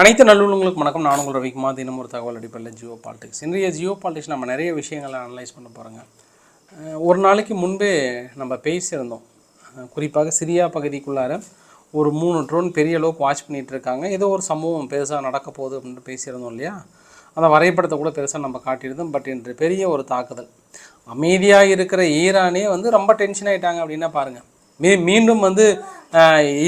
அனைத்து நல்லுள்ளங்களுக்கு வணக்கம். நான் உங்கள் ரவிக்குமார் தினம் ஒரு தகவல் அடிப்படையில் ஜியோ பாலிடிக்ஸ். இன்றைய ஜியோ பாலிடிக்ஸ் நம்ம நிறைய விஷயங்களை அனலைஸ் பண்ண போகிறோங்க ஒரு நாளைக்கு முன்பே நம்ம பேசியிருந்தோம். குறிப்பாக சிரியா பகுதிக்குள்ளார ஒரு மூணு ட்ரோன் பெரிய அளவுக்கு வாட்ச் பண்ணிகிட்டு இருக்காங்க. ஏதோ ஒரு சம்பவம் பெருசாக நடக்க போகுது அப்படின்ட்டு பேசியிருந்தோம் இல்லையா? அந்த வரைபடத்தை கூட பெருசாக நம்ம காட்டியிருந்தோம். பட் இன்று பெரிய ஒரு தாக்குதல். அமைதியாக இருக்கிற ஈரானே வந்து ரொம்ப டென்ஷன் ஆகிட்டாங்க அப்படின்னா பாருங்கள் மீ மீண்டும் வந்து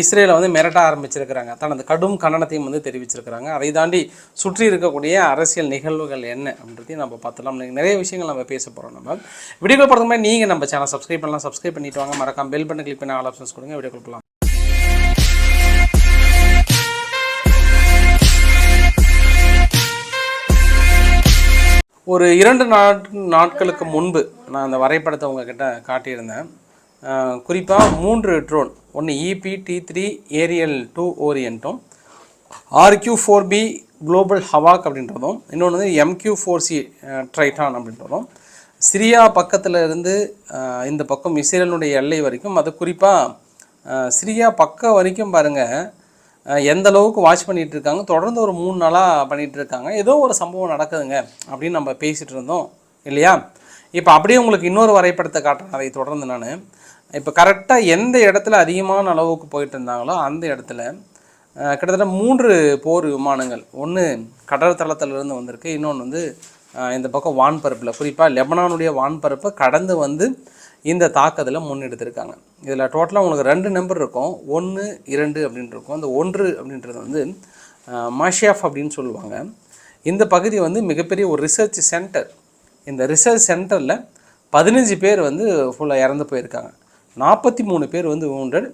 இஸ்ரேலை வந்து மிரட்ட ஆரம்பிச்சிருக்கிறாங்க. தனது கடும் கண்டனத்தையும் வந்து தெரிவிச்சிருக்கிறாங்க. அதை தாண்டி சுற்றி இருக்கக்கூடிய அரசியல் நிகழ்வுகள் என்ன அப்படின்றதையும் நம்ம பார்த்துலாம் நிறைய விஷயங்கள் நம்ம பேச போகிறோம் நம்ம. வீடியோ பார்த்த மாதிரி நீங்கள் நம்ம சேனல் சப்ஸ்கிரைப் பண்ணலாம். சப்ஸ்கிரைப் பண்ணிட்டு வாங்க. மறக்காம பெல் பண்ணி கிளிக் பண்ணி ஆல் ஆப்ஷன்ஸ் கொடுங்க. வீடியோ கொடுக்கலாம் ஒரு இரண்டு நாட் நாட்களுக்கு முன்பு நான் அந்த வரைபடத்தை உங்ககிட்ட காட்டியிருந்தேன். குறிப்பாக மூன்று ட்ரோன் ஒன்று EP D three aerial two ஓரியன்ட்டும் RQ four B Global Hawk அப்படின்றதும் இன்னொன்று வந்து எம்கியூ ஃபோர் சி ட்ரைட்டான் அப்படின்றதும். சிரியா பக்கத்தில் இருந்து இந்த பக்கம் இஸ்ரேலுடைய எல்லை வரைக்கும் அது குறிப்பாக சிரியா பக்கம் வரைக்கும் பாருங்கள் எந்த அளவுக்கு வாட்ச் பண்ணிகிட்டு இருக்காங்க தொடர்ந்து ஒரு மூணு நாளாக பண்ணிகிட்டு இருக்காங்க. ஏதோ ஒரு சம்பவம் நடக்குதுங்க அப்படின்னு நம்ம பேசிகிட்டு இருந்தோம் இல்லையா? இப்போ அப்படியே உங்களுக்கு இன்னொரு வரைபடத்தை காட்டுறேன் அதை தொடர்ந்து நான். இப்போ கரெக்டாக எந்த இடத்துல அதிகமான அளவுக்கு போயிட்டு இருந்தாங்களோ அந்த இடத்துல கிட்டத்தட்ட மூன்று போர் விமானங்கள். ஒன்று கடல் தளத்திலிருந்து வந்திருக்கு. இன்னொன்று வந்து இந்த பக்கம் வான்பரப்பில். குறிப்பாக லெபனானுடைய வான்பரப்பை கடந்து வந்து இந்த தாக்குதலை முன்னெடுத்திருக்காங்க. இதில் டோட்டலாக உங்களுக்கு ரெண்டு நம்பர் இருக்கும். ஒன்று இரண்டு அப்படின்னு இருக்கும். அந்த ஒன்று அப்படின்றது வந்து மாஷியாஃப் அப்படின்னு சொல்லுவாங்க. இந்த பகுதி வந்து மிகப்பெரிய ஒரு ரிசர்ச் சென்டர் இந்த ரிசர்ச் சென்டரில் பதினஞ்சு பேர் வந்து ஃபுல்லாக இறந்து போயிருக்காங்க. நாற்பத்தி மூணு பேர் வந்து wounded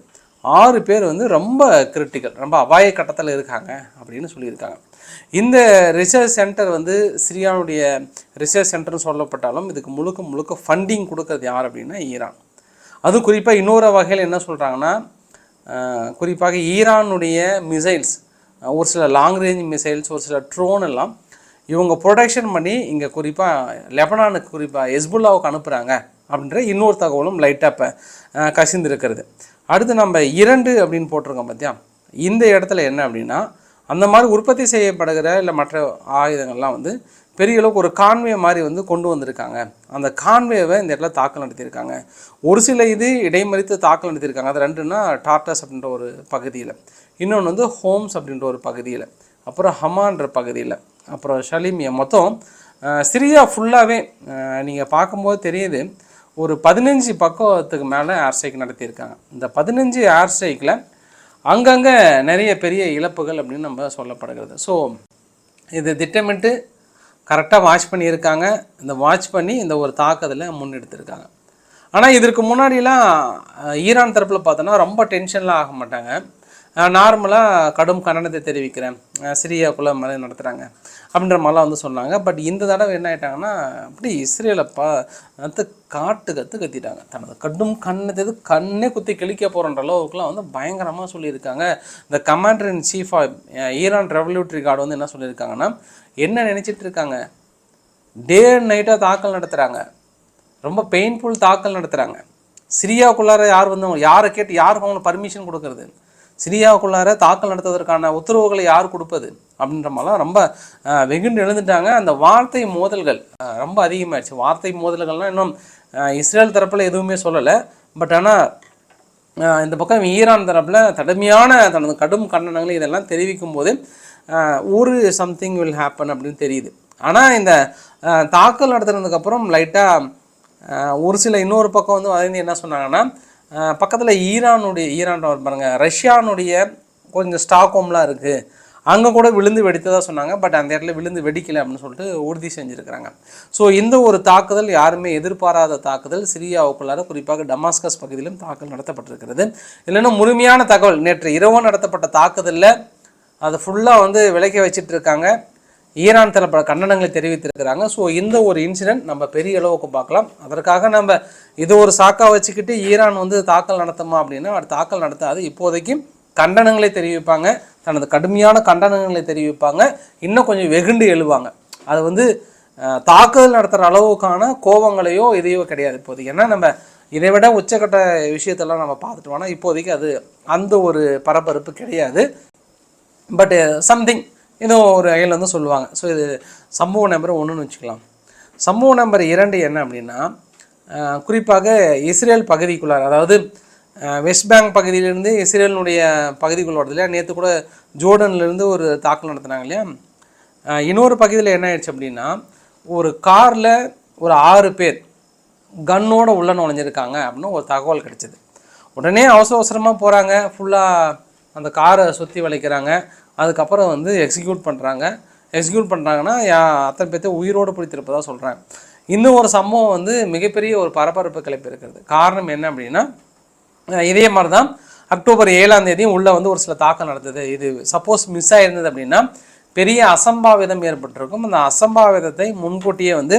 ஆறு பேர் வந்து ரொம்ப கிரிட்டிக்கல் ரொம்ப அபாய கட்டத்தில் இருக்காங்க அப்படின்னு சொல்லியிருக்காங்க. இந்த ரிசர்ச் சென்டர் வந்து சிரியாவுடைய ரிசர்ச் சென்டர்னு சொல்லப்பட்டாலும் இதுக்கு முழுக்க முழுக்க ஃபண்டிங் கொடுக்கறது யார் அப்படின்னா ஈரான். அதுவும் குறிப்பாக இன்னொரு வகையில் என்ன சொல்கிறாங்கன்னா குறிப்பாக ஈரானுடைய மிசைல்ஸ் ஒரு சில லாங் ரேஞ்ச் மிசைல்ஸ் ஒரு சில ட்ரோன் எல்லாம் இவங்க ப்ரொடெக்ஷன் பண்ணி இங்கே குறிப்பாக லெபனானுக்கு குறிப்பாக எஸ்புல்லாவுக்கு அனுப்புகிறாங்க அப்படின்ற இன்னொரு தகவலும் லைட்டாக இப்போ கசிந்திருக்கிறது. அடுத்து நம்ம இரண்டு அப்படின்னு போட்டிருக்கோம் பார்த்தியா இந்த இடத்துல என்ன அப்படின்னா அந்த மாதிரி உற்பத்தி செய்யப்படுகிற இல்லை மற்ற ஆயுதங்கள்லாம் வந்து பெரிய அளவுக்கு ஒரு கான்வே மாதிரி வந்து கொண்டு வந்திருக்காங்க. அந்த கான்வேவை இந்த இடத்துல தாக்கல் நடத்தியிருக்காங்க. ஒரு சில இது இடைமறித்து தாக்கல் நடத்தியிருக்காங்க. அது ரெண்டுன்னா டார்டஸ் அப்படின்ற ஒரு பகுதியில். இன்னொன்று வந்து ஹோம்ஸ் அப்படின்ற ஒரு பகுதியில். அப்புறம் ஹமான்ற பகுதியில். அப்புறம் ஷலிமியா மொத்தம் சிரியா ஃபுல்லாகவே நீங்கள் பார்க்கும்போது தெரியுது. ஒரு பதினஞ்சு பக்கத்துக்கு மேலே ஏர் ஸ்ட்ரைக் நடத்தியிருக்காங்க. இந்த பதினஞ்சு ஏர் ஸ்ட்ரைக்கில் அங்கங்கே நிறைய பெரிய இழப்புகள் அப்படின்னு நம்ம சொல்லப்படுகிறது. ஸோ இது திட்டமிட்டு கரெக்டாக வாட்ச் பண்ணியிருக்காங்க. இந்த வாட்ச் பண்ணி இந்த ஒரு தாக்குதலை முன்னெடுத்திருக்காங்க. ஆனால் இதற்கு முன்னாடிலாம் ஈரான் தரப்பில் பார்த்தோன்னா ரொம்ப டென்ஷன்லாம் ஆக மாட்டாங்க. நார்மலாக கடும் கண்டனத்தை தெரிவிக்கிறேன். அஹ், சிரியாக்குள்ளே மாதிரி நடத்துகிறாங்க அப்படின்ற மாதிரிலாம் வந்து சொன்னாங்க. பட் இந்த தடவை என்ன ஆயிட்டாங்கன்னா அப்படி இஸ்ரேலை பா காட்டு கற்று கத்திட்டாங்க. தனது கடும் கண்ணத்தை கண்ணே குத்தி கிழிக்க போகிறன்ற அளவுக்குலாம் வந்து பயங்கரமாக சொல்லியிருக்காங்க. இந்த commander in chief of Iran revolutionary guard வந்து என்ன சொல்லியிருக்காங்கன்னா என்ன நினச்சிட்டு இருக்காங்க? டே அண்ட் நைட்டாக தாக்கல் நடத்துகிறாங்க ரொம்ப பெயின்ஃபுல் தாக்கல் நடத்துகிறாங்க சிரியாவுக்குள்ளார யார் வந்து யாரை கேட்டு யாருக்கு அவங்களுக்கு பர்மிஷன் கொடுக்குறது? சிரியாவுக்குள்ளார தாக்கல் நடத்துவதற்கான உத்தரவுகளை யார் கொடுப்பது அப்படின்ற மாதிரிலாம் ரொம்ப வெகுண்டு எழுந்துட்டாங்க. அந்த வார்த்தை மோதல்கள் ரொம்ப அதிகமாகிடுச்சு வார்த்தை மோதல்கள்லாம் இன்னும் இஸ்ரேல் தரப்பில் எதுவுமே சொல்லலை. பட் ஆனால் இந்த பக்கம் ஈரான் தரப்பில் கடுமையான தனது கடும் கண்டனங்கள் இதெல்லாம் தெரிவிக்கும் போது ஒரு சம்திங் வில் ஹேப்பன் அப்படின்னு தெரியுது. ஆனால் இந்த தாக்கல் நடத்துனதுக்கப்புறம் லைட்டாக ஒரு சில இன்னொரு பக்கம் வந்து வந்து என்ன சொன்னாங்கன்னா பக்கத்தில் ஈரானுடைய ஈரான் பாருங்கள் ரஷ்யானுடைய கொஞ்சம் ஸ்டாக்ஹோம்லாம் இருக்குது அங்கே கூட விழுந்து வெடித்ததாக சொன்னாங்க. பட் அந்த இடத்துல விழுந்து வெடிக்கலை அப்படின்னு சொல்லிட்டு உறுதி செஞ்சுருக்கிறாங்க. ஸோ இந்த ஒரு தாக்குதல் யாருமே எதிர்பாராத தாக்குதல். சிரியாவுக்குள்ளார குறிப்பாக டமாஸ்கஸ் பகுதியிலும் தாக்கல் நடத்தப்பட்டிருக்கிறது. இல்லைன்னா முழுமையான தகவல். நேற்று இரவு நடத்தப்பட்ட தாக்குதலில் அதை ஃபுல்லாக வந்து விளக்கி வச்சிட்டு இருக்காங்க. ஈரான் தரப்பட கண்டனங்களை தெரிவித்திருக்கிறாங்க. ஸோ இந்த ஒரு இன்சிடென்ட் நம்ம பெரிய அளவுக்கு பார்க்கலாம். அதற்காக நம்ம இது ஒரு சாக்கா வச்சுக்கிட்டு ஈரான் வந்து தாக்கல் நடத்துமா அப்படின்னா அது தாக்கல் நடத்தாது. இப்போதைக்கு கண்டனங்களை தெரிவிப்பாங்க. தனது கடுமையான கண்டனங்களை தெரிவிப்பாங்க. இன்னும் கொஞ்சம் வெகுண்டு எழுவாங்க. அது வந்து தாக்குதல் நடத்துகிற அளவுக்கான கோபங்களையோ இதையோ கிடையாது. இப்போதைக்கு ஏன்னா நம்ம இதை விட உச்சக்கட்ட விஷயத்தெல்லாம் நம்ம பார்த்துட்டோம்னா இப்போதைக்கு அது அந்த ஒரு பரபரப்பு கிடையாது. பட் சம்திங் இன்னும் ஒரு வகையில் வந்து சொல்லுவாங்க. ஸோ இது சம்பவ நம்பர் ஒன்றுன்னு வச்சுக்கலாம். சம்பவ நம்பர் இரண்டு என்ன அப்படின்னா குறிப்பாக இஸ்ரேல் பகுதிக்குள்ளார் அதாவது வெஸ்ட் பேங்க் பகுதியிலிருந்து இஸ்ரேலினுடைய பகுதிக்குள்ள வருது இல்லையா? நேற்று கூட ஜோர்டன்லேருந்து ஒரு தாக்கல் நடத்துனாங்க இல்லையா? இன்னொரு பகுதியில் என்ன ஆயிடுச்சு அப்படின்னா ஒரு காரில் ஒரு ஆறு பேர் கன்னோட உள்ள நுழைஞ்சிருக்காங்க அப்படின்னு ஒரு தகவல் கிடைச்சிது. உடனே அவசர அவசரமாக போகிறாங்க ஃபுல்லாக அந்த காரை சுற்றி வளைக்கிறாங்க. அதுக்கப்புறம் வந்து எக்ஸிக்யூட் பண்ணுறாங்க எக்ஸிக்யூட் பண்ணுறாங்கன்னா அத்தனை பேர்த்த உயிரோடு பிடித்திருப்பதாக சொல்கிறேன் இன்னும் ஒரு சம்பவம் வந்து மிகப்பெரிய ஒரு பரபரப்பு கிளப்பி இருக்கிறது. காரணம் என்ன அப்படின்னா இதே மாதிரி தான் அக்டோபர் ஏழாம் தேதியும் உள்ளே வந்து ஒரு சில தாக்கம் நடந்தது. இது சப்போஸ் மிஸ் ஆகிருந்தது அப்படின்னா பெரிய அசம்பாவிதம் ஏற்பட்டிருக்கும். அந்த அசம்பாவிதத்தை முன்கூட்டியே வந்து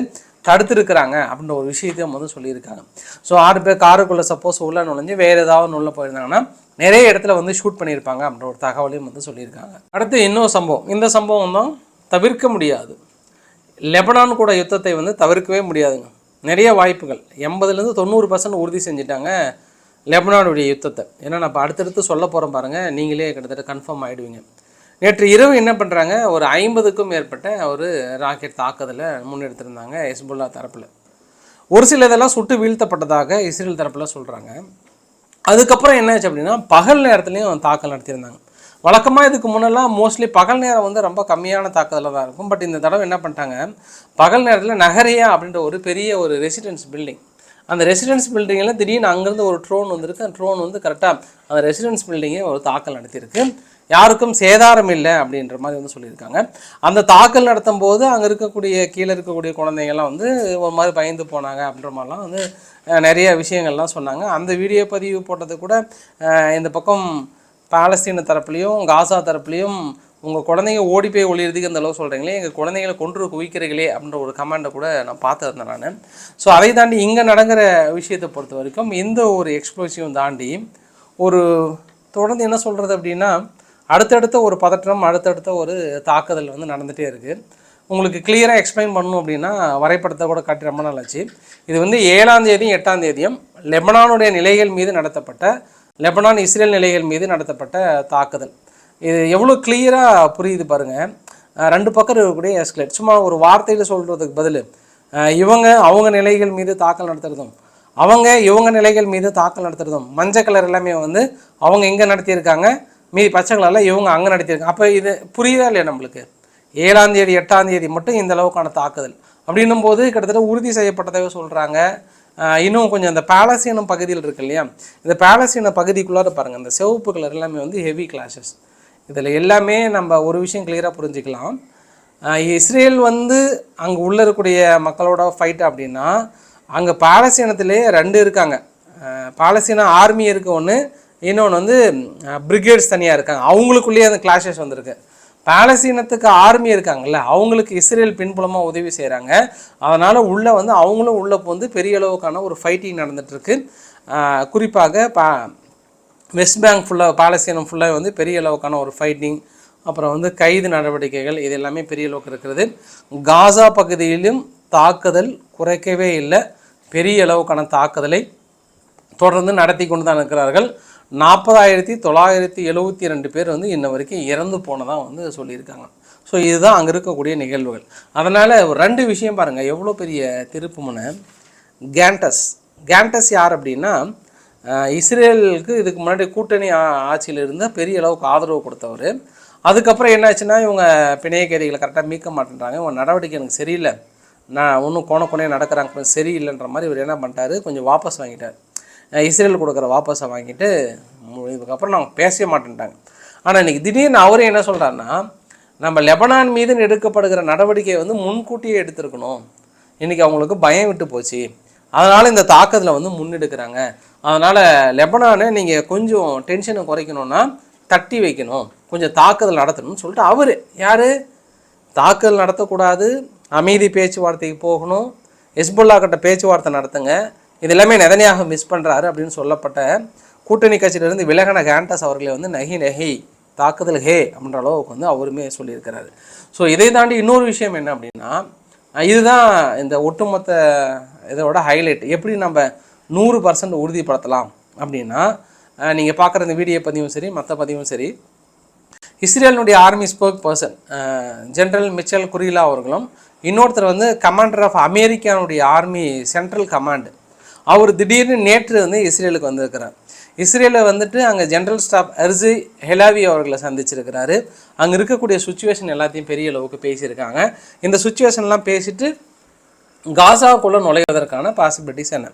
தடுத்திருக்கிறாங்க அப்படின்ற ஒரு விஷயத்தையும் வந்து சொல்லியிருக்காங்க. ஸோ ஆறு பேர் காருக்குள்ளே சப்போஸ் உள்ள நுழைஞ்சு வேறு ஏதாவது உள்ள போயிருந்தாங்கன்னா நிறைய இடத்துல வந்து ஷூட் பண்ணியிருப்பாங்க அப்படின்ற ஒரு தகவலையும் வந்து சொல்லியிருக்காங்க. அடுத்து இன்னொரு சம்பவம். இந்த சம்பவம் தான் தவிர்க்க முடியாது. லெபனான் கூட யுத்தத்தை வந்து தவிர்க்கவே முடியாதுங்க. நிறைய வாய்ப்புகள். எண்பதுலேருந்து தொண்ணூறு பர்சன்ட் உறுதி செஞ்சுட்டாங்க லெபனானுடைய யுத்தத்தை. ஏன்னா நான் அடுத்தடுத்து சொல்ல போகிறோம் பாருங்கள் நீங்களே கிட்டத்தட்ட கன்ஃபார்ம் ஆகிடுவீங்க நேற்று இரவு என்ன பண்ணுறாங்க ஒரு ஐம்பதுக்கும் மேற்பட்ட ஒரு ராக்கெட் தாக்குதலை முன்னெடுத்திருந்தாங்க ஹெஸ்புல்லா தரப்பில். ஒரு சில இதெல்லாம் சுட்டு வீழ்த்தப்பட்டதாக இஸ்ரேல் தரப்பில் சொல்கிறாங்க அதுக்கப்புறம் என்னாச்சு அப்படின்னா பகல் நேரத்துலையும் தாக்கல் நடத்தியிருந்தாங்க. வழக்கமாக இதுக்கு முன்னெல்லாம் மோஸ்ட்லி பகல் நேரம் வந்து ரொம்ப கம்மியான தாக்குதலாக தான் இருக்கும். பட் இந்த தடவை என்ன பண்ணிட்டாங்க பகல் நேரத்தில் நகரியா அப்படின்ற ஒரு பெரிய ஒரு ரெசிடென்ஸ் பில்டிங் அந்த ரெசிடென்ஸ் பில்டிங்கில் திடீர்னு அங்கேருந்து ஒரு ட்ரோன் வந்திருக்கு. அந்த ட்ரோன் வந்து கரெக்டாக அந்த ரெசிடென்ஸ் பில்டிங்கே ஒரு தாக்கல் நடத்தியிருக்கு. யாருக்கும் சேதாரம் இல்லை அப்படின்ற மாதிரி வந்து சொல்லியிருக்காங்க. அந்த தாக்கல் நடத்தும் போது அங்கே இருக்கக்கூடிய கீழே இருக்கக்கூடிய குழந்தைங்கள்லாம் வந்து ஒரு மாதிரி பயந்து போனாங்க அப்படின்ற மாதிரிலாம் வந்து நிறைய விஷயங்கள்லாம் சொன்னாங்க. அந்த வீடியோ பதிவு போட்டது கூட இந்த பக்கம் பாலஸ்தீன தரப்புலையும் காசா தரப்புலையும் உங்கள் குழந்தைங்க ஓடி போய் ஒளியறதுக்கு அந்த அளவு சொல்கிறீங்களே எங்கள் குழந்தைங்களை கொன்று குவிக்கிறீங்களே அப்படின்ற ஒரு கமெண்டை கூட நான் பார்த்துருந்தேன் நான். ஸோ அதை தாண்டி இங்கே நடக்கிற விஷயத்தை பொறுத்த வரைக்கும் இந்த ஒரு எக்ஸ்ப்ளோசிவும் தாண்டி ஒரு தொடர்ந்து என்ன சொல்கிறது அப்படின்னா அடுத்தடுத்த ஒரு பதற்றம் அடுத்தடுத்த ஒரு தாக்குதல் வந்து நடந்துகிட்டே இருக்குது உங்களுக்கு கிளியராக எக்ஸ்பிளைன் பண்ணணும் அப்படின்னா வரைபடத்தை கூட காட்டி ரொம்ப நாள் ஆச்சு. இது வந்து ஏழாம் தேதியும் எட்டாம் தேதியும் லெபனானுடைய நிலைகள் மீது நடத்தப்பட்ட லெபனான் இஸ்ரேல் நிலைகள் மீது நடத்தப்பட்ட தாக்குதல். இது எவ்வளோ கிளியராக புரியுது பாருங்கள் ரெண்டு பக்கம் இருக்கக்கூடிய எஸ்கலேட் சும்மா ஒரு வார்த்தையில் சொல்கிறதுக்கு பதில். இவங்க அவங்க நிலைகள் மீது தாக்கல் நடத்துகிறதும் அவங்க இவங்க நிலைகள் மீது தாக்கல் நடத்துகிறதும் மஞ்சள் கலர் எல்லாமே வந்து அவங்க எங்கே நடத்தியிருக்காங்க? மீதி பச்சை இவங்க அங்கே நடத்தியிருக்காங்க. அப்போ இது புரியுதா இல்லையா நம்மளுக்கு? ஏழாம் தேதி எட்டாம் தேதி மட்டும் இந்த அளவுக்கான தாக்குதல். அப்படின்னும் போது கிட்டத்தட்ட உறுதி செய்யப்பட்டதாக சொல்கிறாங்க இன்னும் கொஞ்சம் இந்த பேலஸ்தீனம் பகுதியில் இருக்கு இல்லையா? இந்த பேலஸ்தீன பகுதிக்குள்ளார பாருங்கள் இந்த சிவப்பு கலர் எல்லாமே வந்து ஹெவி கிளாஷஸ் இதில் எல்லாமே நம்ம ஒரு விஷயம் கிளியராக புரிஞ்சுக்கலாம். இஸ்ரேல் வந்து அங்கே உள்ள இருக்கக்கூடிய மக்களோட ஃபைட் அப்படின்னா அங்கே பாலஸ்தீனத்திலே ரெண்டு இருக்காங்க. பாலஸ்தீன ஆர்மி இருக்குது ஒன்று இன்னொன்று வந்து பிரிகேட்ஸ் தனியாக இருக்காங்க. அவங்களுக்குள்ளேயே அந்த கிளாஷஸ் வந்திருக்கு. பாலஸ்தீனத்துக்கு ஆர்மி இருக்காங்கல்ல அவங்களுக்கு இஸ்ரேல் பின்புலமாக உதவி செய்கிறாங்க அதனால் உள்ளே வந்து அவங்களும் உள்ளே வந்து பெரிய அளவுக்கான ஒரு ஃபைட்டிங் நடந்துகிட்ருக்கு குறிப்பாக பா வெஸ்ட் பேங்க் ஃபுல்லாக பாலஸ்தீனம் ஃபுல்லாக வந்து பெரிய அளவுக்கான ஒரு ஃபைட்டிங் அப்புறம் வந்து கைது நடவடிக்கைகள் இது எல்லாமே பெரிய அளவுக்கு இருக்கிறது காசா பகுதியிலும் தாக்குதல் குறைக்கவே இல்லை. பெரிய அளவுக்கான தாக்குதலை தொடர்ந்து நடத்தி கொண்டு தான் இருக்கிறார்கள். நாற்பதாயிரத்தி தொள்ளாயிரத்தி எழுபத்தி ரெண்டு பேர் வந்து இன்ன வரைக்கும் இறந்து போனதாக வந்து சொல்லியிருக்காங்க. ஸோ இதுதான் அங்கே இருக்கக்கூடிய நிகழ்வுகள். அதனால் ரெண்டு விஷயம் பாருங்கள் எவ்வளோ பெரிய திருப்புமுனை கேண்டஸ் கேண்டஸ் யார் அப்படின்னா இஸ்ரேலுக்கு இதுக்கு முன்னாடி கூட்டணி ஆ- ஆட்சியில் இருந்த பெரிய அளவுக்கு ஆதரவு கொடுத்தவர். அதுக்கப்புறம் என்னாச்சுன்னா இவங்க பிணையக்கேரிகளை கரெக்டாக மீட்க மாட்டேன்றாங்க. இவங்க நடவடிக்கை எனக்கு சரியில்லை. நான் ஒன்றும் கோண கோணையாக நடக்கிறாங்க. சரியில்லைன்ற மாதிரி இவர் என்ன பண்ணிட்டாரு? கொஞ்சம் வாபஸ் வாங்கிட்டார். இஸ்ரேல் கொடுக்குற வாபஸை வாங்கிட்டு இதுக்கப்புறம் நான் பேசவே மாட்டேன்ட்டாங்க. ஆனால் இன்றைக்கி திடீர்னு அவரே என்ன சொல்கிறாருன்னா நம்ம லெபனான் மீது எடுக்கப்படுகிற நடவடிக்கையை வந்து முன்கூட்டியே எடுத்திருக்கணும். இன்றைக்கி அவங்களுக்கு பயம் விட்டு போச்சு. அதனால் இந்த தாக்குதலை வந்து முன்னெடுக்கிறாங்க. அதனால் லெபனானை நீங்கள் கொஞ்சம் டென்ஷனை குறைக்கணும்னா தட்டி வைக்கணும். கொஞ்சம் தாக்குதல் நடத்தணும்னு சொல்லிட்டு அவர் யார்? தாக்குதல் நடத்தக்கூடாது. அமைதி பேச்சுவார்த்தைக்கு போகணும். ஹெஸ்புல்லா கிட்ட பேச்சுவார்த்தை நடத்துங்க. இது எல்லாமே நெதனியாக மிஸ் பண்ணுறாரு அப்படின்னு சொல்லப்பட்ட கூட்டணி கட்சியிலிருந்து விலகன கேண்டஸ் அவர்களை வந்து நகி நகி தாக்குதல் ஹே அப்படின்ற அளவுக்கு வந்து அவருமே சொல்லியிருக்கிறாரு. ஸோ இதை தாண்டி இன்னொரு விஷயம் என்ன அப்படின்னா இதுதான் இந்த ஒட்டுமொத்த இதோட ஹைலைட் எப்படி நம்ம நூறு பர்சன்ட் உறுதிப்படுத்தலாம் அப்படின்னா நீங்கள் பார்க்குற இந்த வீடியோ பதிவும் சரி மற்ற பதிவும் சரி இஸ்ரேலினுடைய army spokesperson general Michael Kurilla அவர்களும் இன்னொருத்தர் வந்து கமாண்டர் ஆஃப் அமெரிக்கானுடைய ஆர்மி சென்ட்ரல் கமாண்டு அவர் திடீர்னு நேற்று வந்து இஸ்ரேலுக்கு வந்திருக்கிறார். இஸ்ரேலில் வந்துட்டு அங்கே ஜென்ரல் ஸ்டாஃப் அர்ஜி ஹெலாவி அவர்களை சந்திச்சிருக்கிறாரு. அங்கே இருக்கக்கூடிய சுச்சுவேஷன் எல்லாத்தையும் பெரிய அளவுக்கு பேசியிருக்காங்க. இந்த சுச்சுவேஷன்லாம் பேசிட்டு காசாவுக்குள்ளே நுழைவதற்கான பாசிபிலிட்டிஸ் என்ன?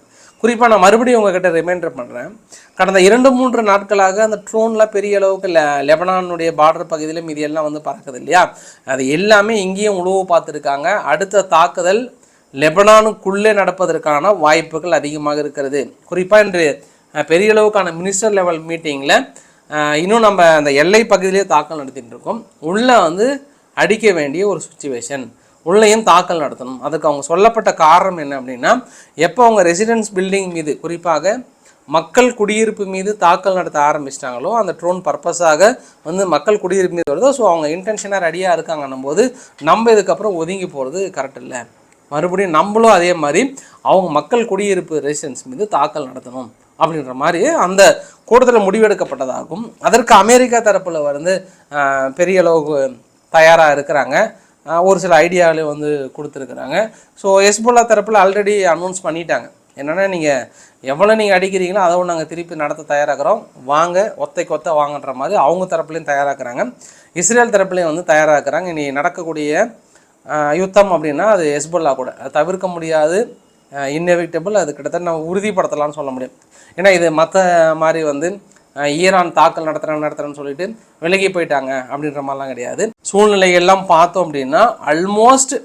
குறிப்பாக நான் மறுபடியும் உங்ககிட்ட ரிமைண்டர் பண்ணுறேன் கடந்த இரண்டு மூன்று நாட்களாக அந்த ட்ரோன்லாம் பெரிய அளவுக்கு லெ லெபனானுடைய பார்டர் பகுதியிலும் இது எல்லாம் வந்து பறக்குது இல்லையா? அது எல்லாமே இங்கேயும் உழவு பார்த்துருக்காங்க. அடுத்த தாக்குதல் லெபனானுக்குள்ளே நடப்பதற்கான வாய்ப்புகள் அதிகமாக இருக்கிறது. குறிப்பாக இன்று பெரிய அளவுக்கான மினிஸ்டர் லெவல் மீட்டிங்கில் இன்னும் நம்ம அந்த எல்லை பகுதியிலே தாக்கல் நடத்திட்டு இருக்கோம். உள்ளே வந்து அடிக்க வேண்டிய ஒரு சுச்சுவேஷன் உள்ளேயும் தாக்கல் நடத்தணும். அதுக்கு அவங்க சொல்லப்பட்ட காரணம் என்ன அப்படின்னா எப்போ அவங்க ரெசிடென்ஸ் பில்டிங் மீது குறிப்பாக மக்கள் குடியிருப்பு மீது தாக்கல் நடத்த ஆரம்பிச்சிட்டாங்களோ அந்த ட்ரோன் பர்பஸாக வந்து மக்கள் குடியிருப்பு மீது வருதோ ஸோ அவங்க இன்டென்ஷனாக ரெடியாக இருக்காங்கன்னும் போது நம்ம இதுக்கப்புறம் ஒதுங்கி போகிறது கரெக்ட் இல்லை. மறுபடியும் நம்மளும் அதே மாதிரி அவங்க மக்கள் குடியிருப்பு ரெசிடென்ஸ் மீது தாக்கல் நடத்தணும் அப்படின்ற மாதிரி அந்த கூட்டத்தில் முடிவெடுக்கப்பட்டதாகும் அதற்கு அமெரிக்கா தரப்பில் வந்து பெரிய அளவுக்கு தயாராக இருக்கிறாங்க. ஒரு சில ஐடியாவிலே வந்து கொடுத்துருக்குறாங்க. ஸோ எஸ்புல்லா தரப்பில் ஆல்ரெடி அனௌன்ஸ் பண்ணிட்டாங்க. என்னென்னா நீங்கள் எவ்வளோ நீங்கள் அடிக்கிறீங்களோ அதை நாங்கள் திருப்பி நடத்த தயாராகிறோம். வாங்க ஒத்தைக்கு ஒத்த வாங்கன்ற மாதிரி அவங்க தரப்புலையும் தயாராகிறாங்க இஸ்ரேல் தரப்புலையும் வந்து தயாராகிறாங்க இனி நடக்கக்கூடிய யுத்தம் அப்படின்னா அது எஸ்போல்லா கூட. அது தவிர்க்க முடியாது. இன்னெவிக்டபிள் அது கிட்டத்தட்ட நம்ம உறுதிப்படுத்தலாம்னு சொல்ல முடியும். ஏன்னா இது மற்ற மாதிரி வந்து ஈரான் தாக்கல் நடத்துகிறேன் நடத்துகிறேன்னு சொல்லிட்டு விலகி போயிட்டாங்க அப்படின்ற மாதிரிலாம் கிடையாது. சூழ்நிலையெல்லாம் பார்த்தோம் அப்படின்னா ஆல்மோஸ்ட்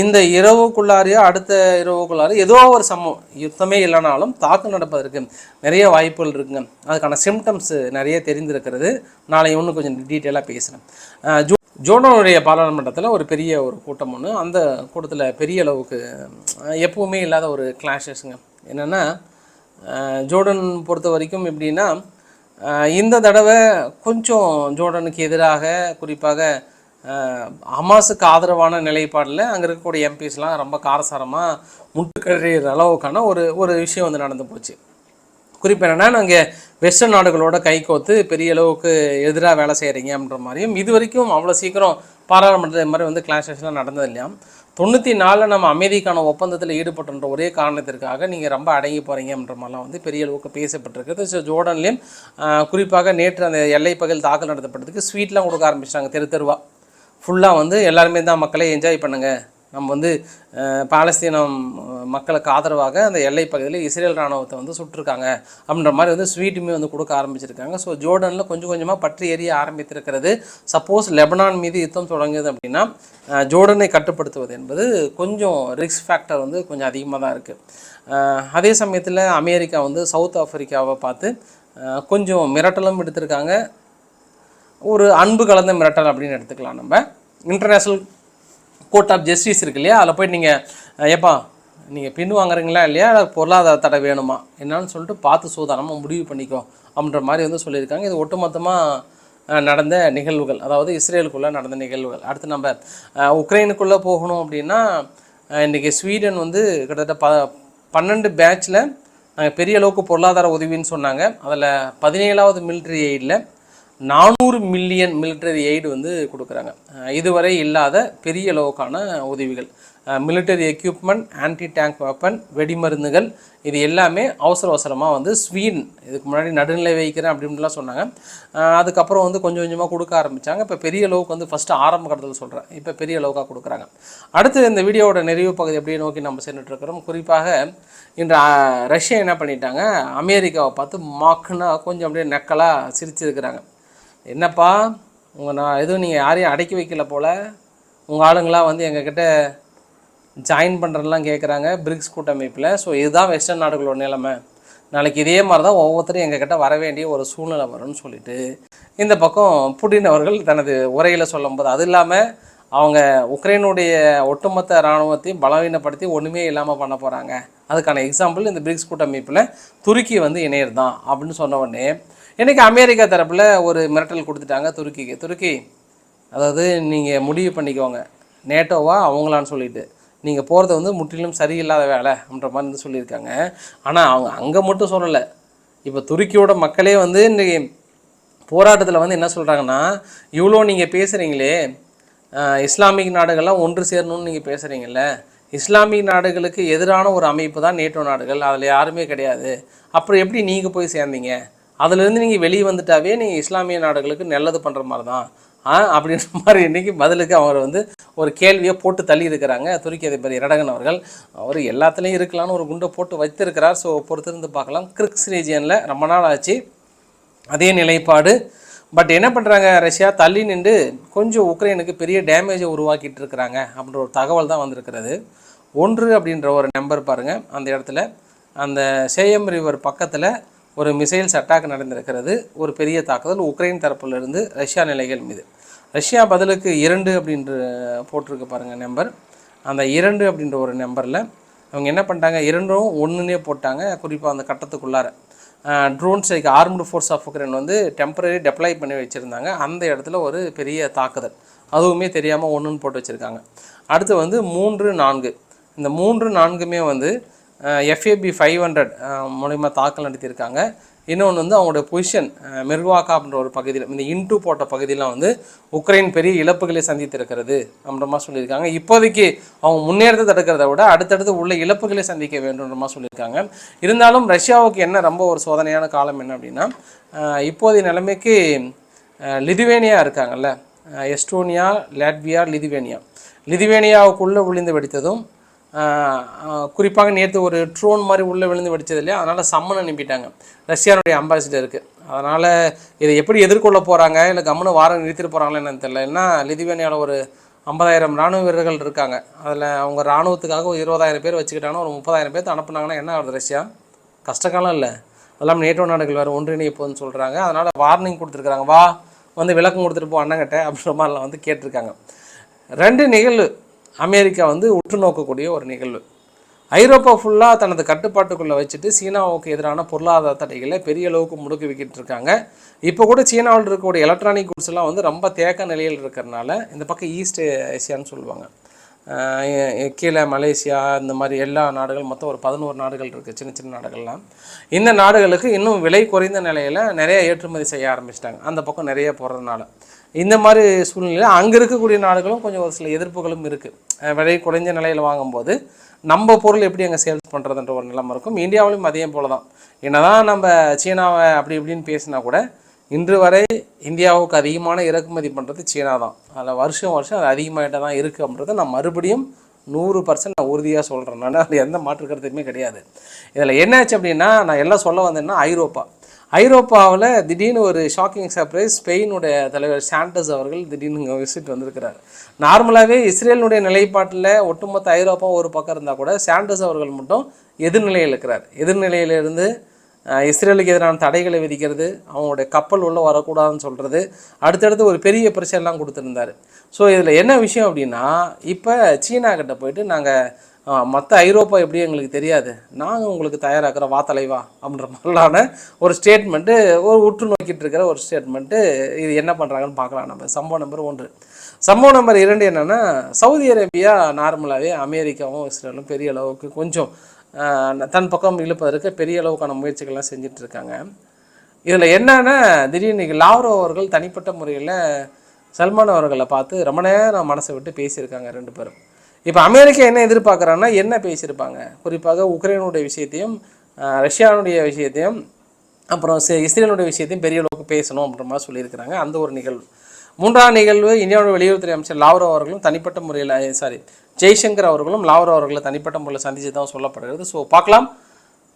இந்த இரவுக்குள்ளாரையோ அடுத்த இரவுக்குள்ளாரையோ ஏதோ ஒரு சம்பவம் யுத்தமே இல்லைனாலும் தாக்கம் நடப்பதற்கு நிறைய வாய்ப்புகள் இருக்குங்க. அதுக்கான சிம்டம்ஸ் நிறைய தெரிந்திருக்கிறது. நாளை இன்னும் கொஞ்சம் டீட்டெயிலாக பேசுகிறேன் ஜோ பாராளுமன்றத்தில் ஒரு பெரிய ஒரு கூட்டம் ஒன்று அந்த கூட்டத்தில் பெரிய அளவுக்கு எப்பவுமே இல்லாத ஒரு கிளாஷஸ்ங்க என்னென்னா ஜோர்டன் பொறுத்த வரைக்கும் எப்படின்னா இந்த தடவை கொஞ்சம் ஜோர்டனுக்கு எதிராக குறிப்பாக ஹமாஸுக்கு ஆதரவான நிலைப்பாடில் அங்கே இருக்கக்கூடிய எம்பிஸ்லாம் ரொம்ப காரசாரமாக முட்டுக்கழிகிற அளவுக்கான ஒரு ஒரு விஷயம் வந்து நடந்து போச்சு. குறிப்பு என்னென்னா நாங்கள் வெஸ்டர்ன் நாடுகளோட கைகோத்து பெரிய அளவுக்கு எதிராக வேலை செய்கிறீங்க அப்படின்ற மாதிரியும் இது வரைக்கும் அவ்வளோ சீக்கிரம் பாராளுமன்ற மாதிரி வந்து கிளாஷஸ்லாம் நடந்தது இல்லையா தொண்ணூற்றி நாலில் நம்ம அமைதிக்கான ஒப்பந்தத்தில் ஈடுபட்டுன்ற ஒரே காரணத்திற்காக நீங்கள் ரொம்ப அடங்கி போகிறீங்கன்ற மாதிரிலாம் வந்து பெரிய அளவுக்கு பேசப்பட்டிருக்குது. ஸோ ஜோர்டன்லேயும் குறிப்பாக நேற்று அந்த எல்லை பகல் தாக்கல் நடத்தப்பட்டதுக்கு ஸ்வீட்லாம் கொடுக்க ஆரம்பிச்சிட்டாங்க தெரு தெருவாக ஃபுல்லாக வந்து எல்லாருமே தான் மக்களை என்ஜாய் பண்ணுங்கள் நம்ம வந்து பாலஸ்தீனம் மக்களுக்கு ஆதரவாக அந்த எல்லை பகுதியில் இஸ்ரேல் ராணுவத்தை வந்து சுட்டிருக்காங்க. அப்படின்ற மாதிரி வந்து ஸ்வீட்டுமே வந்து கொடுக்க ஆரம்பிச்சிருக்காங்க. ஸோ ஜோர்டனில் கொஞ்சம் கொஞ்சமாக பற்றி எரிய ஆரம்பித்திருக்கிறது. சப்போஸ் லெபனான் மீது யுத்தம் தொடங்குது அப்படின்னா ஜோர்டனை கட்டுப்படுத்துவது என்பது கொஞ்சம் ரிஸ்க் ஃபேக்டர் வந்து கொஞ்சம் அதிகமாக தான் இருக்குது அதே சமயத்தில் அமெரிக்கா வந்து சவுத் ஆஃப்ரிக்காவை பார்த்து கொஞ்சம் மிரட்டலும் எடுத்திருக்காங்க ஒரு அன்பு கலந்த மிரட்டல் அப்படின்னு எடுத்துக்கலாம் நம்ம. இன்டர்நேஷ்னல் கோர்ட் ஆஃப் ஜஸ்டிஸ் இருக்கு இல்லையா? அதில் போய் நீங்கள் ஏப்பா நீங்கள் பின் வாங்குறீங்களா இல்லையா? பொருளாதார தடை வேணுமா? என்னன்னு சொல்லிட்டு பார்த்து சூதானமாக முடிவு பண்ணிக்கோ அப்படின்ற மாதிரி வந்து சொல்லியிருக்காங்க. இது ஒட்டுமொத்தமாக நடந்த நிகழ்வுகள். அதாவது இஸ்ரேலுக்குள்ளே நடந்த நிகழ்வுகள். அடுத்து நம்ம உக்ரைனுக்குள்ளே போகணும் அப்படின்னா இன்றைக்கி ஸ்வீடன் வந்து கிட்டத்தட்ட ப பன்னெண்டு பேட்சில் பெரிய அளவுக்கு பொருளாதார உதவின்னு சொன்னாங்க. அதில் பதினேழாவது மிலிட்ரி எய்டில் நானூறு மில்லியன் மிலிட்டரி எய்டு வந்து கொடுக்குறாங்க. இதுவரை இல்லாத பெரிய அளவுக்கான உதவிகள். Military equipment anti tank weapon வெடிமருந்துகள் இது எல்லாமே அவசர அவசரமாக வந்து ஸ்வீடன் இதுக்கு முன்னாடி நடுநிலை வைக்கிறேன் அப்படின்லாம் சொன்னாங்க. அதுக்கப்புறம் வந்து கொஞ்சம் கொஞ்சமாக கொடுக்க ஆரம்பித்தாங்க இப்போ பெரிய அளவுக்கு வந்து ஃபஸ்ட்டு ஆரம்ப கட்டத்தில் சொல்கிறேன் இப்போ பெரிய அளவுக்காக கொடுக்குறாங்க. அடுத்து இந்த வீடியோவோட நிறைவு பகுதி அப்படியே நோக்கி நம்ம சென்றுட்டுருக்கிறோம் குறிப்பாக இன்று ரஷ்யா என்ன பண்ணிட்டாங்க? அமெரிக்காவை பார்த்து மாக்குன்னா கொஞ்சம் அப்படியே நக்கலாக சிரிச்சிருக்கிறாங்க. என்னப்பா உங்கள் நான் எதுவும் நீங்கள் யாரையும் அடக்கி வைக்கல போல். உங்கள் ஆளுங்களாம் வந்து எங்ககிட்ட ஜாயின் பண்ணுறதுலாம் கேட்குறாங்க பிரிக்ஸ் கூட்டமைப்பில். ஸோ இதுதான் வெஸ்டர்ன் நாடுகளோட நிலைமை. நாளைக்கு இதே மாதிரி தான் ஒவ்வொருத்தரும் எங்ககிட்ட வர வேண்டிய ஒரு சூழ்நிலை வரும்னு சொல்லிட்டு இந்த பக்கம் புடின் அவர்கள் தனது உரையில் சொல்லும்போது அது இல்லாமல் அவங்க உக்ரைனுடைய ஒட்டுமொத்த இராணுவத்தையும் பலவீனப்படுத்தி ஒன்றுமே இல்லாமல் பண்ண போகிறாங்க அதுக்கான எக்ஸாம்பிள் இந்த பிரிக்ஸ் கூட்டமைப்பில் துருக்கி வந்து இணையர் தான் அப்படின்னு சொன்ன உடனே இன்றைக்கி அமெரிக்கா தரப்பில் ஒரு மிரட்டல் கொடுத்துட்டாங்க துருக்கிக்கு. துருக்கி அதாவது நீங்கள் முடிவு பண்ணிக்கோங்க. நேட்டோவா அவங்களான்னு சொல்லிட்டு. நீங்கள் போகிறது வந்து முற்றிலும் சரியில்லாத வேலை அப்படின்ற மாதிரி வந்து சொல்லியிருக்காங்க. ஆனால் அவங்க அங்கே மட்டும் சொல்லலை. இப்போ துருக்கியோட மக்களே வந்து இன்றைக்கி போராட்டத்தில் வந்து என்ன சொல்கிறாங்கன்னா இவ்வளோ நீங்கள் பேசுகிறீங்களே இஸ்லாமிக் நாடுகள்லாம் ஒன்று சேரணும்னு நீங்கள் பேசுகிறீங்கல்ல இஸ்லாமிய நாடுகளுக்கு எதிரான ஒரு அமைப்பு தான் நேட்டோ நாடுகள் அதில் யாருமே கிடையாது. அப்புறம் எப்படி நீங்கள் போய் சேர்ந்தீங்க? அதுலேருந்து நீங்கள் வெளியே வந்துட்டாவே நீங்கள் இஸ்லாமிய நாடுகளுக்கு நல்லது பண்ணுற மாதிரி தான். ஆ அப்படின்ற மாதிரி இன்னைக்கு பதிலுக்கு அவர் வந்து ஒரு கேள்வியை போட்டு தள்ளி இருக்கிறாங்க. துருக்கி அதிபர் இரடகன் அவர்கள். அவர் எல்லாத்துலேயும் இருக்கலாம்னு ஒரு குண்டை போட்டு வைத்திருக்கிறார். ஸோ பொறுத்திருந்து பார்க்கலாம். கிரிக்ஸ் ரீஜியனில் ரொம்ப நாள் ஆச்சு. அதே நிலைப்பாடு. பட் என்ன பண்ணுறாங்க? ரஷ்யா தள்ளி நின்று கொஞ்சம் உக்ரைனுக்கு பெரிய டேமேஜை உருவாக்கிட்டு இருக்கிறாங்க அப்படின்ற ஒரு தகவல் தான் வந்திருக்கிறது. ஒன்று அப்படின்ற ஒரு நம்பர் பாருங்கள் அந்த இடத்துல அந்த சேயம் ரிவர் பக்கத்தில் ஒரு மிசைல்ஸ் அட்டாக் நடந்திருக்கிறது. ஒரு பெரிய தாக்குதல். உக்ரைன் தரப்பிலிருந்து ரஷ்யா நிலைகள் மீது. ரஷ்யா பதிலுக்கு இரண்டு அப்படின்ற போட்டிருக்கு பாருங்கள் நம்பர் அந்த இரண்டு அப்படின்ற ஒரு நம்பரில் அவங்க என்ன பண்ணிட்டாங்க? இரண்டும் ஒன்றுனே போட்டாங்க. குறிப்பாக அந்த கட்டத்துக்குள்ளார. Drone strike armed force of Ukraine வந்து டெம்பரரி டெப்ளை பண்ணி வச்சுருந்தாங்க. அந்த இடத்துல ஒரு பெரிய தாக்குதல். அதுவுமே தெரியாமல் ஒன்றுன்னு போட்டு வச்சுருக்காங்க. அடுத்து வந்து மூன்று நான்கு. இந்த மூன்று நான்குமே வந்து எஃப்ஏபி ஃபைவ் ஹண்ட்ரட் மூலிமா தாக்கல் நடத்தியிருக்காங்க. இன்னொன்று வந்து அவங்களோட பொசிஷன் மெர்வாக்கா அப்படின்ற ஒரு பகுதியில் இந்த இன்டு போட்ட பகுதியெலாம் வந்து உக்ரைன் பெரிய இழப்புகளை சந்தித்திருக்கிறது அப்படின்ற மாதிரி சொல்லியிருக்காங்க. இப்போதைக்கு அவங்க முன்னேறத்தை தடுக்கிறத விட அடுத்தடுத்து உள்ள இழப்புகளை சந்திக்க வேண்டும்ன்ற மாதிரி சொல்லியிருக்காங்க. இருந்தாலும் ரஷ்யாவுக்கு என்ன ரொம்ப ஒரு சோதனையான காலம் என்ன அப்படின்னா இப்போதைய நிலைமைக்கு லிதுவேனியா இருக்காங்கல்ல எஸ்டோனியா லாட்வியா லிதுவேனியா. லிதுவேனியாவுக்குள்ளே விழுந்து வெடித்ததும் குறிப்பாக நேற்று ஒரு ட்ரோன் மாதிரி உள்ளே விழுந்து வெடிச்சது இல்லையா? அதனால் சம்மன் அனுப்பிட்டாங்க ரஷ்யானுடைய அம்பாசிடருக்கு அதனால் இதை எப்படி எதிர்கொள்ள போகிறாங்க இல்லை கம்முன்னு வாரம் நிறுத்திட்டு போகிறாங்களா என்னன்னு தெரியல. ஏன்னா லிதுவேனியாவில் ஒரு ஐம்பதாயிரம் ராணுவ வீரர்கள் இருக்காங்க. அதில் அவங்க ராணுவத்துக்காக ஒரு இருபதாயிரம் பேர் வச்சுக்கிட்டாங்கன்னா ஒரு முப்பதாயிரம் பேர் அனுப்புனாங்கன்னா என்ன ஆகுது ரஷ்யா? கஷ்டகாலம் இல்லை. அதெல்லாம் நேட்டோ நாடுகள் வேறு ஒன்றிணைப்போன்னு சொல்கிறாங்க அதனால் வார்னிங் கொடுத்துருக்குறாங்க. வா வந்து விளக்கம் கொடுத்துட்டு போ அண்ணங்கிட்ட அப்படின்ற மாதிரிலாம் வந்து கேட்டிருக்காங்க. ரெண்டு நிகழ்வு அமெரிக்கா வந்து உற்று நோக்கக்கூடிய ஒரு நிகழ்வு. ஐரோப்பா ஃபுல்லாக தனது கட்டுப்பாட்டுக்குள்ளே வச்சுட்டு சீனாவுக்கு எதிரான பொருளாதார தடைகளை பெரிய அளவுக்கு முடுக்கி வைக்கிட்டு இருக்காங்க இப்போ கூட சீனாவில் இருக்கக்கூடிய எலக்ட்ரானிக் குட்ஸ்லாம் வந்து ரொம்ப தேக்க நிலையில் இருக்கிறனால இந்த பக்கம் ஈஸ்ட் ஏசியான்னு சொல்லுவாங்க. கீழே மலேசியா இந்த மாதிரி எல்லா நாடுகள் மொத்தம் ஒரு பதினோரு நாடுகள் இருக்குது சின்ன சின்ன நாடுகள்லாம். இந்த நாடுகளுக்கு இன்னும் விலை குறைந்த நிலையில் நிறைய ஏற்றுமதி செய்ய ஆரம்பிச்சிட்டாங்க. அந்த பக்கம் நிறைய போகிறதுனால இந்த மாதிரி சூழ்நிலையில் அங்கே இருக்கக்கூடிய நாடுகளும் கொஞ்சம் ஒரு சில எதிர்ப்புகளும் இருக்குது விலை குறைஞ்ச நிலையில் வாங்கும்போது நம்ம பொருள் எப்படி அங்கே சேல்ஸ் பண்ணுறதுன்ற ஒரு நிலைமை இருக்கும். இந்தியாவிலும் அதே போல தான் என்ன தான் நம்ம சீனாவை அப்படி இப்படின்னு பேசினா கூட இன்று வரை இந்தியாவுக்கு அதிகமான இறக்குமதி பண்ணுறது சீனா தான் அதில் வருஷம் வருஷம் அது அதிகமாகிட்ட தான் இருக்குது அப்படின்றத நான் மறுபடியும் நூறு பர்சன்ட் நான் உறுதியாக சொல்கிறேன் நான் அது எந்த மாற்று கருத்துமே கிடையாது. இதில் என்னாச்சு அப்படின்னா நான் எல்லாம் சொல்ல வந்தேன்னா ஐரோப்பா. ஐரோப்பாவில் திடீர்னு ஒரு ஷாக்கிங் சர்ப்ரைஸ் ஸ்பெயினுடைய தலைவர் சாண்டஸ் அவர்கள் திடீர்னு இங்கே விசிட் வந்திருக்கிறார். நார்மலாகவே இஸ்ரேலினுடைய நிலைப்பாட்டில் ஒட்டுமொத்த ஐரோப்பா ஒரு பக்கம் இருந்தால் கூட சாண்டஸ் அவர்கள் மட்டும் எதிர்நிலையில் இருக்கிறார். எதிர்நிலையிலிருந்து இஸ்ரேலுக்கு எதிரான தடைகளை விதிக்கிறது அவங்களுடைய கப்பல் உள்ளே வரக்கூடாதுன்னு சொல்கிறது அடுத்தடுத்து ஒரு பெரிய பிரச்சனைலாம் கொடுத்துருந்தாரு. ஸோ இதில் என்ன விஷயம் அப்படின்னா இப்போ சீனா கிட்ட போயிட்டு நாங்கள் மற்ற ஐரோப்பா எப்படி எங்களுக்கு தெரியாது நாங்கள் உங்களுக்கு தயாராகிற வா தலைவா அப்படின்ற மாதிரிலான ஒரு ஸ்டேட்மெண்ட்டு ஒரு உற்று நோக்கிட்டு இருக்கிற ஒரு ஸ்டேட்மெண்ட்டு இது என்ன பண்ணுறாங்கன்னு பார்க்கலாம் நம்ம. சம்பவம் நம்பர் ஒன்று. சம்பவம் நம்பர் இரண்டு என்னென்னா சவுதி அரேபியா நார்மலாகவே அமெரிக்காவும் இஸ்ரேலும் பெரிய அளவுக்கு கொஞ்சம் தன் பக்கம் இழுப்பதற்கு பெரிய அளவுக்கான முயற்சிகள்லாம் செஞ்சுட்டு இருக்காங்க இதில் என்னன்னா திடீர்னு லாவ்ரோ அவர்கள் தனிப்பட்ட முறையில் சல்மான் அவர்களை பார்த்து ரொம்ப நேரம் மனசை விட்டு பேசியிருக்காங்க ரெண்டு பேரும். இப்போ அமெரிக்கா என்ன எதிர்பார்க்குறாங்கன்னா என்ன பேசியிருப்பாங்க? குறிப்பாக உக்ரைனுடைய விஷயத்தையும் ரஷ்யானுடைய விஷயத்தையும் அப்புறம் இஸ்ரேலுடைய விஷயத்தையும் பெரிய அளவுக்கு பேசணும் அப்படின்ற மாதிரி சொல்லியிருக்கிறாங்க. அந்த ஒரு நிகழ்வு. மூன்றாம் நிகழ்வு இந்தியாவோட வெளியுறவுத்துறை அமைச்சர் லாவ்ரோ அவர்களும் தனிப்பட்ட முறையில் சாரி ஜெய்சங்கர் அவர்களும் லாவ்ரோ அவர்களை தனிப்பட்ட முறையில் சந்திச்சு தான் சொல்லப்படுகிறது. ஸோ பார்க்கலாம்.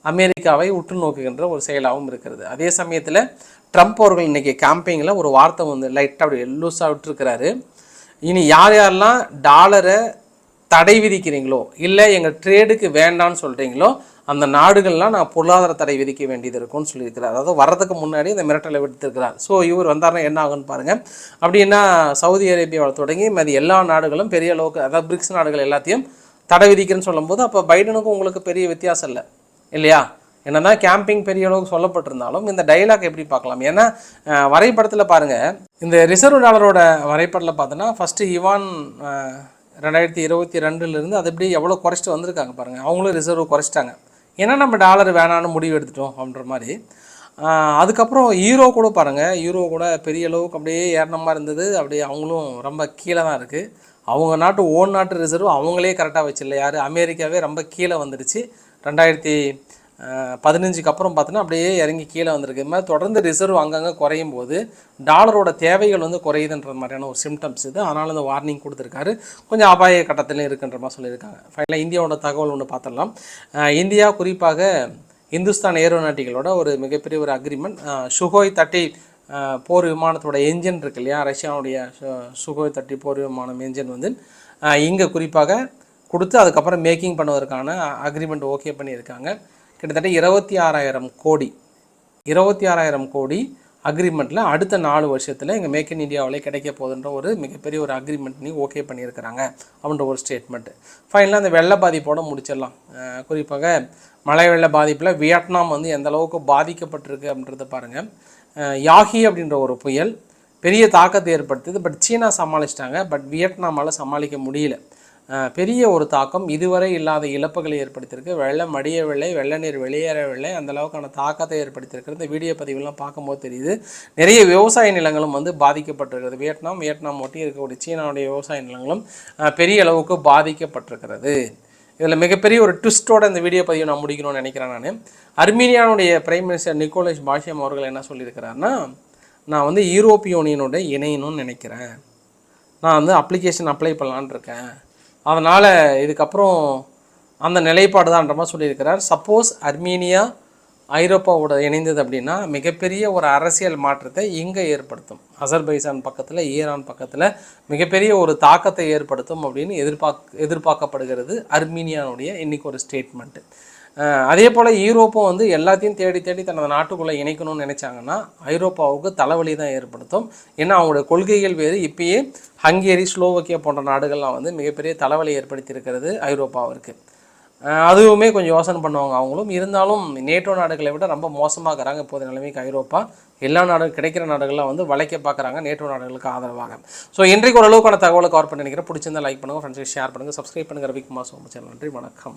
அமெரிக்காவை உற்று நோக்குகின்ற ஒரு செயலாகவும் இருக்கிறது. அதே சமயத்தில் ட்ரம்ப் அவர்கள் இன்றைக்கி கேம்பெயினில் ஒரு வார்த்தை வந்து லைட்டாக அப்படி லூஸாக விட்டுருக்கிறாரு. இனி யார் யாரெல்லாம் டாலரை தடை விதிக்கிறீங்களோ இல்லை எங்கள் ட்ரேடுக்கு வேண்டான்னு சொல்கிறீங்களோ அந்த நாடுகள்லாம் நான் பொருளாதார தடை விதிக்க வேண்டியது இருக்கும்னு சொல்லியிருக்கிறார். அதாவது வர்றதுக்கு முன்னாடி இந்த மிரட்டலை விடுத்திருக்கிறார். ஸோ இவர் வந்தாருன்னா என்ன ஆகும்னு பாருங்கள் அப்படின்னா சவுதி அரேபியாவில் தொடங்கி மதி எல்லா நாடுகளும் பெரிய அளவுக்கு அதாவது பிரிக்ஸ் நாடுகள் எல்லாத்தையும் தடை விதிக்கிறேன்னு சொல்லும்போது அப்போ பைடனுக்கும் உங்களுக்கு பெரிய வித்தியாசம் இல்லை. இல்லையா? என்னதான் கேம்பிங் பெரிய அளவுக்கு சொல்லப்பட்டிருந்தாலும் இந்த டைலாக் எப்படி பார்க்கலாம்? ஏன்னா வரைபடத்தில் பாருங்கள் இந்த ரிசர்வ் டாலரோட வரைபடத்தில் பார்த்தோன்னா ஃபஸ்ட்டு இவான் ரெண்டாயிரத்தி இருபத்தி ரெண்டுலேருந்து அது எப்படி எவ்வளோ குறைச்சிட்டு வந்திருக்காங்க பாருங்கள் அவங்களும் ரிசர்வ் குறைச்சிட்டாங்க. ஏன்னா நம்ம டாலர் வேணான்னு முடிவு எடுத்துட்டோம் அப்படின்ற மாதிரி. அதுக்கப்புறம் ஹீரோ கூட பாருங்கள் ஹீரோ கூட பெரிய அளவுக்கு அப்படியே ஏறின இருந்தது. அப்படியே அவங்களும் ரொம்ப கீழே தான் இருக்குது அவங்க நாட்டு ஓன் நாட்டு ரிசர்வ் அவங்களே கரெக்டாக வச்சிடல யார்? அமெரிக்காவே ரொம்ப கீழே வந்துடுச்சு ரெண்டாயிரத்தி பதினஞ்சுக்கு அப்புறம் பார்த்தோன்னா அப்படியே இறங்கி கீழே வந்திருக்கு. இது மாதிரி தொடர்ந்து ரிசர்வ் அங்கங்கே குறையும் போது டாலரோட தேவைகள் வந்து குறையுதுன்ற மாதிரியான ஒரு சிம்டம்ஸ் இது. அதனால் அந்த வார்னிங் கொடுத்துருக்காரு. கொஞ்சம் அபாய கட்டத்திலையும் இருக்குன்ற மாதிரி சொல்லியிருக்காங்க. ஃபைனலாக இந்தியாவோட தகவல் ஒன்று பார்த்துடலாம். இந்தியா குறிப்பாக இந்துஸ்தான் ஏரோநாட்டிகளோட ஒரு மிகப்பெரிய ஒரு அக்ரிமெண்ட் சுகோய் தட்டி போர் விமானத்தோட என்ஜின் இருக்கு இல்லையா? ரஷ்யாவுடைய சுகோய் தட்டி போர் விமானம் என்ஜின் வந்து இங்கே குறிப்பாக கொடுத்து அதுக்கப்புறம் மேக்கிங் பண்ணுவதற்கான அக்ரிமெண்ட் ஓகே பண்ணியிருக்காங்க. கிட்டத்தட்ட இருபத்தி ஆறாயிரம் கோடி இருபத்தி ஆறாயிரம் கோடி அக்ரிமெண்ட்டில் அடுத்த நாலு வருஷத்தில் எங்கள் மேக் இன் இந்தியாவிலே கிடைக்க போகுதுன்ற ஒரு மிகப்பெரிய ஒரு அக்ரிமெண்ட் நீ ஓகே பண்ணியிருக்கிறாங்க அப்படின்ற ஒரு ஸ்டேட்மெண்ட்டு ஃபைனலாக அந்த வெள்ள பாதிப்போட முடிச்சிடலாம். குறிப்பாக மழை வெள்ள பாதிப்பில் வியட்நாம் வந்து எந்த அளவுக்கு பாதிக்கப்பட்டிருக்கு அப்படின்றத பாருங்கள் யாகி அப்படின்ற ஒரு புயல் பெரிய தாக்கத்தை ஏற்படுத்துது பட் சீனா சமாளிச்சிட்டாங்க. பட் வியட்நாமால் சமாளிக்க முடியல. பெரிய ஒரு தாக்கம் இதுவரை இல்லாத இழப்புகளை ஏற்படுத்தியிருக்கு. வெள்ளம் அடியவில்லை வெள்ள நீர் வெளியேறவில்லை அந்த அளவுக்கான தாக்கத்தை ஏற்படுத்தியிருக்கிறது இந்த வீடியோ பதிவுலாம் பார்க்கும்போது தெரியுது. நிறைய விவசாய நிலங்களும் வந்து பாதிக்கப்பட்டிருக்கிறது. வியட்நாம் வியட்நாம் ஒட்டி இருக்கக்கூடிய சீனாவுடைய விவசாய நிலங்களும் பெரிய அளவுக்கு பாதிக்கப்பட்டிருக்கிறது. இதில் மிகப்பெரிய ஒரு ட்விஸ்ட்டோட இந்த வீடியோ பதிவை நான் முடிக்கணும்னு நினைக்கிறேன் நான். அர்மீனியானுடைய பிரைம் மினிஸ்டர் நிக்கோலஸ் பாஷியம் அவர்கள் என்ன சொல்லியிருக்கிறாருன்னா நான் வந்து யூரோப்பிய யூனியனோட இணையணும்னு நினைக்கிறேன். நான் வந்து அப்ளிகேஷன் அப்ளை பண்ணலான்னு இருக்கேன். அதனால் இதுக்கப்புறம் அந்த நிலைப்பாடு தான்ற மாதிரி சொல்லியிருக்கிறார். சப்போஸ் அர்மீனியா ஐரோப்பாவோட இணைந்தது அப்படின்னா மிகப்பெரிய ஒரு அரசியல் மாற்றத்தை இங்கே ஏற்படுத்தும். அசர்பைசான் பக்கத்தில் ஈரான் பக்கத்தில் மிகப்பெரிய ஒரு தாக்கத்தை ஏற்படுத்தும் அப்படின்னு எதிர்பார்க் எதிர்பார்க்கப்படுகிறது அர்மீனியானுடைய இன்றைக்கி ஒரு ஸ்டேட்மெண்ட்டு அதே போல் யூரோப்பும் வந்து எல்லாத்தையும் தேடி தேடி தனது நாட்டுக்குள்ளே இணைக்கணும்னு நினைச்சாங்கன்னா ஐரோப்பாவுக்கு தலைவலி தான் ஏற்படுத்தும். ஏன்னா அவங்களுடைய கொள்கைகள் வேறு. இப்பயே ஹங்கேரி ஸ்லோவக்கியா போன்ற நாடுகள்லாம் வந்து மிகப்பெரிய தலைவலி ஏற்படுத்தியிருக்கிறது ஐரோப்பாவிற்கு. அதுவுமே கொஞ்சம் யோசனை பண்ணுவாங்க அவங்களும். இருந்தாலும் நேட்டோ நாடுகளை விட ரொம்ப மோசமாகறாங்க இப்போதைய நிலைமைக்கு ஐரோப்பா. எல்லா நாடும் கிடைக்கிற நாடுகள்லாம் வந்து வளைக்க பார்க்குறாங்க நேட்டோ நாடுகளுக்கு ஆதரவாக. ஸோ இன்றைக்கு ஓரளவுக்கான தகவலை கவர் பண்ணி நினைக்கிறேன் பிடிச்சிருந்தா லைக் பண்ணுங்கள் ஃப்ரெண்ட்ஸுக்கு ஷேர் பண்ணுங்கள் சப்ஸ்கிரைப் பண்ணுங்கள் ரவிக்குமார் சோமச்சர் நன்றி வணக்கம்.